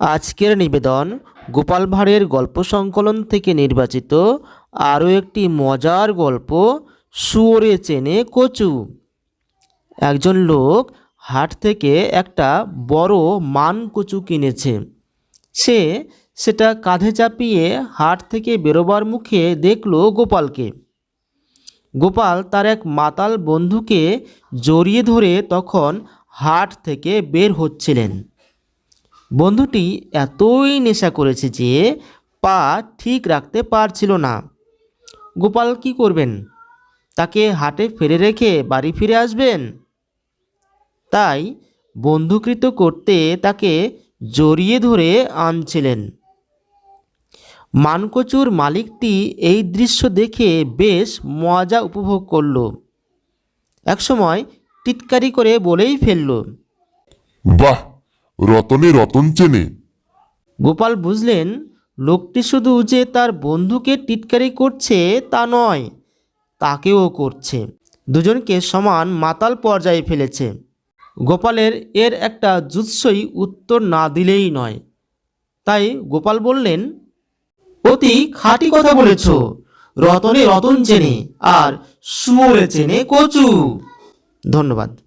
আজকের নিবেদন গোপাল ভাঁড়ের গল্প সংকলন থেকে নির্বাচিত আরও একটি মজার গল্প, শুয়োরে চেনে কচু। একজন লোক হাট থেকে একটা বড় মান কচু কিনেছে। সে সেটা কাঁধে চাপিয়ে হাট থেকে বেরোবার মুখে দেখল গোপালকে। গোপাল তার এক মাতাল বন্ধুকে জড়িয়ে ধরে তখন হাট থেকে বের হচ্ছিলেন। বন্ধুটি এতই নেশা করেছে যে পা ঠিক রাখতে পারছিল না। গোপাল কি করবেন? তাকে হাটে ফেলে রেখে বাড়ি ফিরে আসবেন? তাই বন্ধুকৃত করতে তাকে জড়িয়ে ধরে আনছিলেন। মানকচুর মালিকটি এই দৃশ্য দেখে বেশ মজা উপভোগ করল। একসময় টিটকারি করে বলেই ফেলল, বাহ! রতনে রতন চেনে। গোপাল বুঝলেন, লোকটি শুধু যে তার বন্ধুকে টিটকারি করছে তা নয়, তাকেও করছে। দুজনকে সমান মাতাল পর্যায়ে ফেলেছে। গোপালের এর একটা জুৎসই উত্তর না দিলেই নয়। তাই গোপাল বললেন, অতি খাঁটি কথা বলেছ। রতনে রতন চেনে আর শুয়োরে চেনে কচু। ধন্যবাদ।